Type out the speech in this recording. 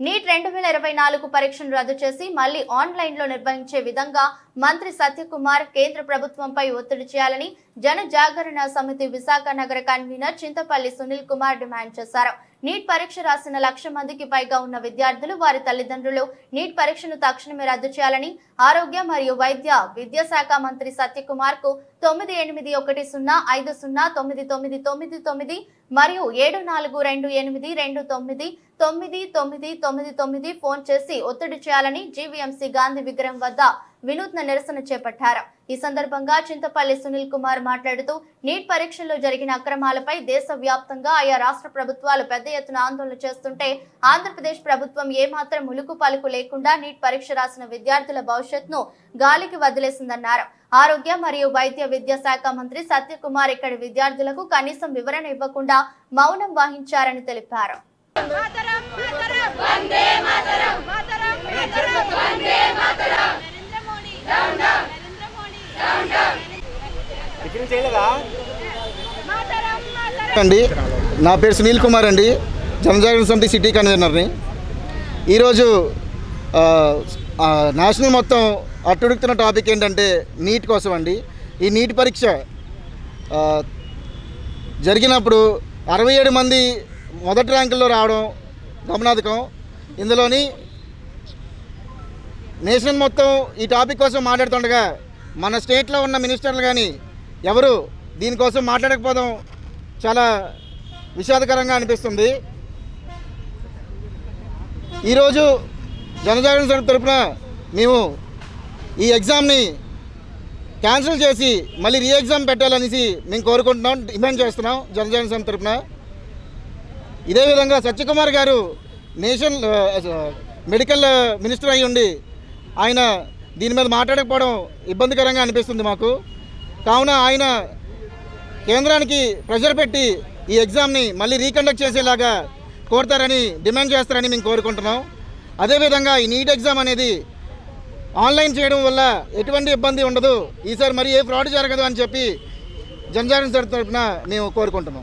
Neat రెండు వేల ఇరవై నాలుగు పరీక్షను రద్దు చేసి మళ్ళీ ఆన్లైన్లో నిర్వహించే విధంగా మంత్రి సత్యకుమార్ కేంద్ర ప్రభుత్వంపై ఒత్తిడి చేయాలని జన జాగరణ సమితి విశాఖ నగర కన్వీనర్ చింతపల్లి సునీల్ కుమార్ డిమాండ్ చేశారు. నీట్ పరీక్ష రాసిన లక్ష మందికి పైగా ఉన్న విద్యార్థులు వారి తల్లిదండ్రులు నీట్ పరీక్షను తక్షణమే రద్దు చేయాలని ఆరోగ్య మరియు వైద్య విద్యాశాఖ మంత్రి సత్యకుమార్కు తొమ్మిది ఎనిమిది ఒకటి సున్నా ఐదు సున్నా తొమ్మిది తొమ్మిది తొమ్మిది తొమ్మిది మరియు ఏడు నాలుగు రెండు ఎనిమిది రెండు తొమ్మిది తొమ్మిది తొమ్మిది తొమ్మిది తొమ్మిది ఫోన్ చేసి ఒత్తిడి చేయాలని జీవీఎంసీ గాంధీ విగ్రహం వద్ద వినూత్న నిరసన చేపట్టారు. ఈ సందర్భంగా చింతపల్లి సునీల్ కుమార్ మాట్లాడుతూ నీట్ పరీక్షల్లో జరిగిన అక్రమాలపై దేశవ్యాప్తంగా ఆయా రాష్ట్ర ప్రభుత్వాలు పెద్ద ఎత్తున ఆందోళన చేస్తుంటే ఆంధ్రప్రదేశ్ ప్రభుత్వం ఏమాత్రం ములుకు పలుకు లేకుండా నీట్ పరీక్ష రాసిన విద్యార్థుల భవిష్యత్తును గాలికి వదిలేసిందన్నారు. ఆరోగ్య మరియు వైద్య విద్యా శాఖ మంత్రి సత్యకుమార్ ఇక్కడి విద్యార్థులకు కనీసం వివరణ ఇవ్వకుండా మౌనం వహించారని తెలిపారు Mataram Mataram Vande Mataram Mataram Mataram Vande Mataram Narendra Modi down down Narendra Modi down down tiffin చేయలేదా మాతరం మాతరం అండి నా పేరు సునీల్ కుమార్ అండి. జనజాగరణ సమితి సిటీ కన్వీనర్ని. ఈరోజు నేషనల్ మొత్తం అట్టుడుకుతున్న టాపిక్ ఏంటంటే నీట్ కోసం అండి. ఈ నీట్ పరీక్ష జరిగినప్పుడు అరవై ఏడు మంది మొదటి ర్యాంకుల్లో రావడం గమనాథకం ఇందులోని నేషన్ మొత్తం ఈ టాపిక్ కోసం మాట్లాడుతుండగా మన స్టేట్లో ఉన్న మినిస్టర్లు కానీ ఎవరు దీనికోసం మాట్లాడకపోవడం చాలా విషాదకరంగా అనిపిస్తుంది. ఈరోజు జనజాగరణ సమితి తరపున మేము ఈ ఎగ్జామ్ని క్యాన్సిల్ చేసి మళ్ళీ రీ ఎగ్జామ్ పెట్టాలనేసి మేము కోరుకుంటున్నాం డిమాండ్ చేస్తున్నాం జనజాగరణ సమితి తరపున. ఇదే విధంగా సత్యకుమార్ గారు నేషన్ మెడికల్ మినిస్టర్ అయి ఉండి ఆయన దీని మీద మాట్లాడకపోవడం ఇబ్బందికరంగా అనిపిస్తుంది మాకు. కావున ఆయన కేంద్రానికి ప్రెషర్ పెట్టి ఈ ఎగ్జామ్ని మళ్ళీ రీకండక్ట్ చేసేలాగా కోరుతారని డిమాండ్ చేస్తారని మేము కోరుకుంటున్నాం. అదేవిధంగా ఈ నీట్ ఎగ్జామ్ అనేది ఆన్లైన్ చేయడం వల్ల ఎటువంటి ఇబ్బంది ఉండదు. ఈసారి మరి ఏ ఫ్రాడ్ జరగదు అని చెప్పి జనజాగరణ తరఫున మేము కోరుకుంటున్నాం.